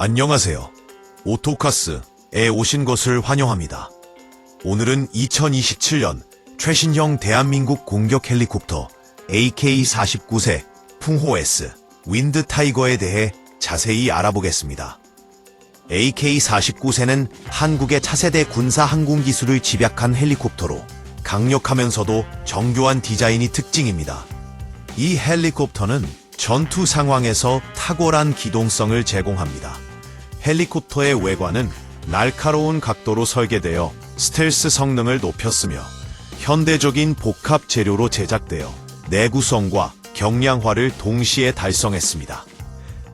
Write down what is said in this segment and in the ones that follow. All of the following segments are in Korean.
안녕하세요. 오토카스에 오신 것을 환영합니다. 오늘은 2027년 최신형 대한민국 공격 헬리콥터 AK-49세 풍호-S 윈드 타이거에 대해 자세히 알아보겠습니다. AK-49세는 한국의 차세대 군사 항공 기술을 집약한 헬리콥터로 강력하면서도 정교한 디자인이 특징입니다. 이 헬리콥터는 전투 상황에서 탁월한 기동성을 제공합니다. 헬리콥터의 외관은 날카로운 각도로 설계되어 스텔스 성능을 높였으며 현대적인 복합 재료로 제작되어 내구성과 경량화를 동시에 달성했습니다.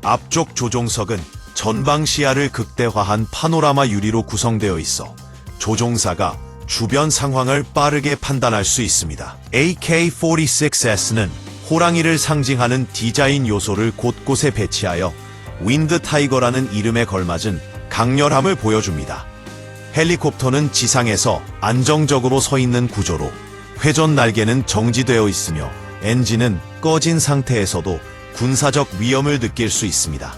앞쪽 조종석은 전방 시야를 극대화한 파노라마 유리로 구성되어 있어 조종사가 주변 상황을 빠르게 판단할 수 있습니다. AK-46S는 호랑이를 상징하는 디자인 요소를 곳곳에 배치하여 윈드 타이거라는 이름에 걸맞은 강렬함을 보여줍니다. 헬리콥터는 지상에서 안정적으로 서 있는 구조로 회전 날개는 정지되어 있으며 엔진은 꺼진 상태에서도 군사적 위험을 느낄 수 있습니다.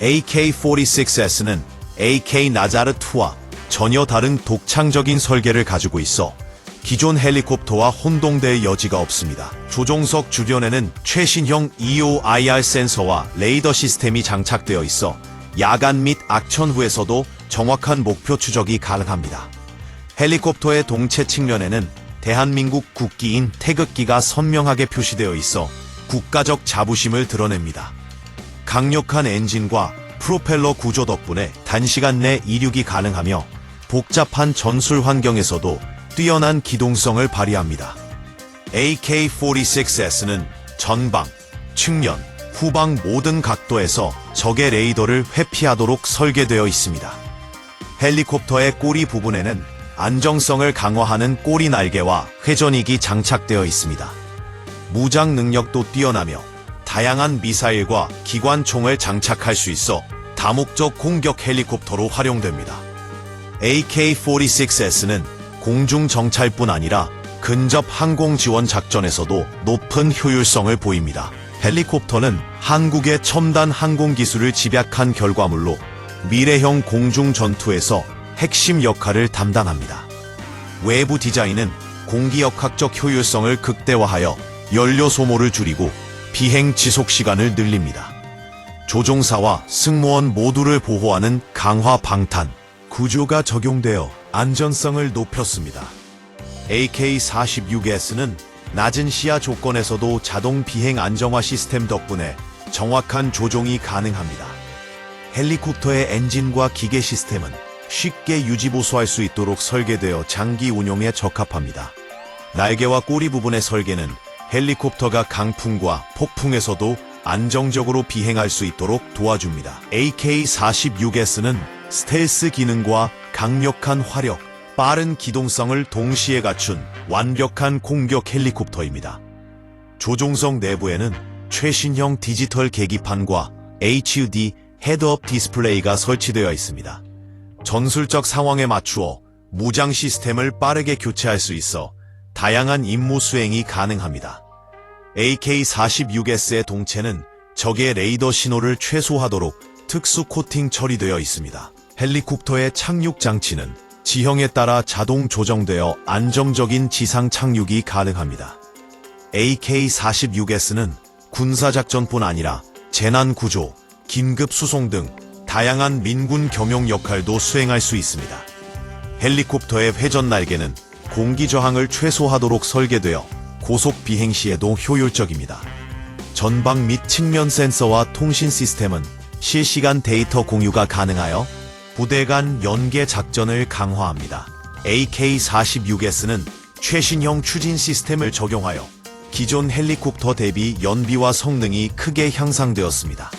AK-46S는 AK 나자르2와 전혀 다른 독창적인 설계를 가지고 있어 기존 헬리콥터와 혼동될 여지가 없습니다. 조종석 주변에는 최신형 EOIR 센서와 레이더 시스템이 장착되어 있어 야간 및 악천 후에서도 정확한 목표 추적이 가능합니다. 헬리콥터의 동체 측면에는 대한민국 국기인 태극기가 선명하게 표시되어 있어 국가적 자부심을 드러냅니다. 강력한 엔진과 프로펠러 구조 덕분에 단시간 내 이륙이 가능하며 복잡한 전술 환경에서도 뛰어난 기동성을 발휘합니다. AK-46S는 전방, 측면, 후방 모든 각도에서 적의 레이더를 회피하도록 설계되어 있습니다. 헬리콥터의 꼬리 부분에는 안정성을 강화하는 꼬리 날개와 회전익이 장착되어 있습니다. 무장 능력도 뛰어나며 다양한 미사일과 기관총을 장착할 수 있어 다목적 공격 헬리콥터로 활용됩니다. AK-46S는 공중 정찰뿐 아니라 근접 항공 지원 작전에서도 높은 효율성을 보입니다. 헬리콥터는 한국의 첨단 항공 기술을 집약한 결과물로 미래형 공중 전투에서 핵심 역할을 담당합니다. 외부 디자인은 공기역학적 효율성을 극대화하여 연료 소모를 줄이고 비행 지속 시간을 늘립니다. 조종사와 승무원 모두를 보호하는 강화 방탄 구조가 적용되어 안전성을 높였습니다. AK-46S는 낮은 시야 조건에서도 자동 비행 안정화 시스템 덕분에 정확한 조종이 가능합니다. 헬리콥터의 엔진과 기계 시스템은 쉽게 유지 보수할 수 있도록 설계되어 장기 운용에 적합합니다. 날개와 꼬리 부분의 설계는 헬리콥터가 강풍과 폭풍에서도 안정적으로 비행할 수 있도록 도와줍니다. AK-46S는 스텔스 기능과 강력한 화력, 빠른 기동성을 동시에 갖춘 완벽한 공격 헬리콥터입니다. 조종석 내부에는 최신형 디지털 계기판과 HUD 헤드업 디스플레이가 설치되어 있습니다. 전술적 상황에 맞추어 무장 시스템을 빠르게 교체할 수 있어 다양한 임무 수행이 가능합니다. AK-46S의 동체는 적의 레이더 신호를 최소화하도록 특수 코팅 처리되어 있습니다. 헬리콥터의 착륙 장치는 지형에 따라 자동 조정되어 안정적인 지상 착륙이 가능합니다. AK-46S는 군사작전뿐 아니라 재난구조, 긴급 수송 등 다양한 민군 겸용 역할도 수행할 수 있습니다. 헬리콥터의 회전 날개는 공기 저항을 최소화하도록 설계되어 고속 비행 시에도 효율적입니다. 전방 및 측면 센서와 통신 시스템은 실시간 데이터 공유가 가능하여 부대 간 연계 작전을 강화합니다. AK-46S는 최신형 추진 시스템을 적용하여 기존 헬리콥터 대비 연비와 성능이 크게 향상되었습니다.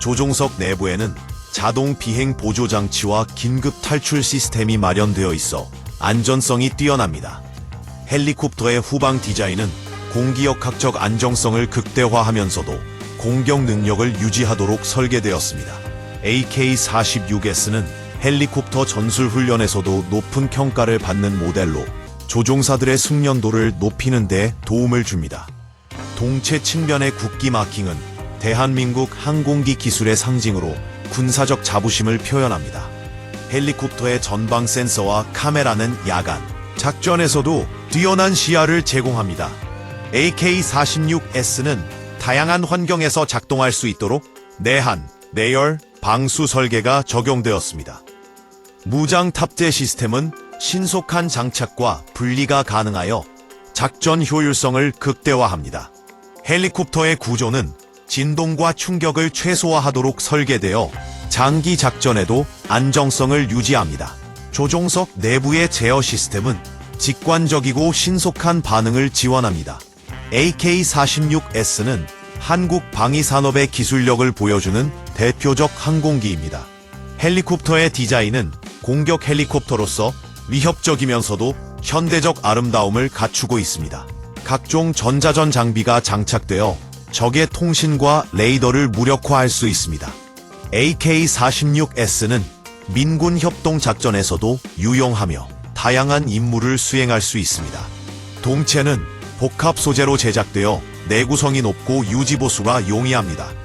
조종석 내부에는 자동 비행 보조 장치와 긴급 탈출 시스템이 마련되어 있어 안전성이 뛰어납니다. 헬리콥터의 후방 디자인은 공기역학적 안정성을 극대화하면서도 공격 능력을 유지하도록 설계되었습니다. AK-46S는 헬리콥터 전술 훈련에서도 높은 평가를 받는 모델로 조종사들의 숙련도를 높이는 데 도움을 줍니다. 동체 측면의 국기 마킹은 대한민국 항공기 기술의 상징으로 군사적 자부심을 표현합니다. 헬리콥터의 전방 센서와 카메라는 야간, 작전에서도 뛰어난 시야를 제공합니다. AK-46S는 다양한 환경에서 작동할 수 있도록 내한, 내열, 방수 설계가 적용되었습니다. 무장 탑재 시스템은 신속한 장착과 분리가 가능하여 작전 효율성을 극대화합니다. 헬리콥터의 구조는 진동과 충격을 최소화하도록 설계되어 장기 작전에도 안정성을 유지합니다. 조종석 내부의 제어 시스템은 직관적이고 신속한 반응을 지원합니다. AK-46S는 한국 방위산업의 기술력을 보여주는 대표적 항공기입니다. 헬리콥터의 디자인은 공격 헬리콥터로서 위협적이면서도 현대적 아름다움을 갖추고 있습니다. 각종 전자전 장비가 장착되어 적의 통신과 레이더를 무력화할 수 있습니다. AK-46S는 민군 협동 작전에서도 유용하며 다양한 임무를 수행할 수 있습니다. 동체는 복합 소재로 제작되어 내구성이 높고 유지보수가 용이합니다.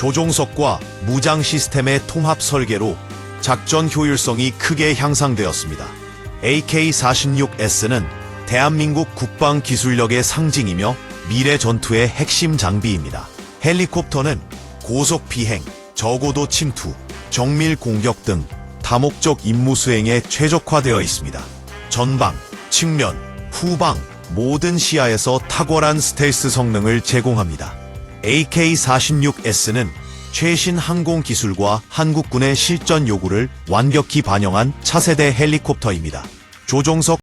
조종석과 무장 시스템의 통합 설계로 작전 효율성이 크게 향상되었습니다. AK-46S는 대한민국 국방 기술력의 상징이며 미래 전투의 핵심 장비입니다. 헬리콥터는 고속 비행, 저고도 침투, 정밀 공격 등 다목적 임무 수행에 최적화되어 있습니다. 전방, 측면, 후방 모든 시야에서 탁월한 스텔스 성능을 제공합니다. AK-46S는 최신 항공 기술과 한국군의 실전 요구를 완벽히 반영한 차세대 헬리콥터입니다. 조종석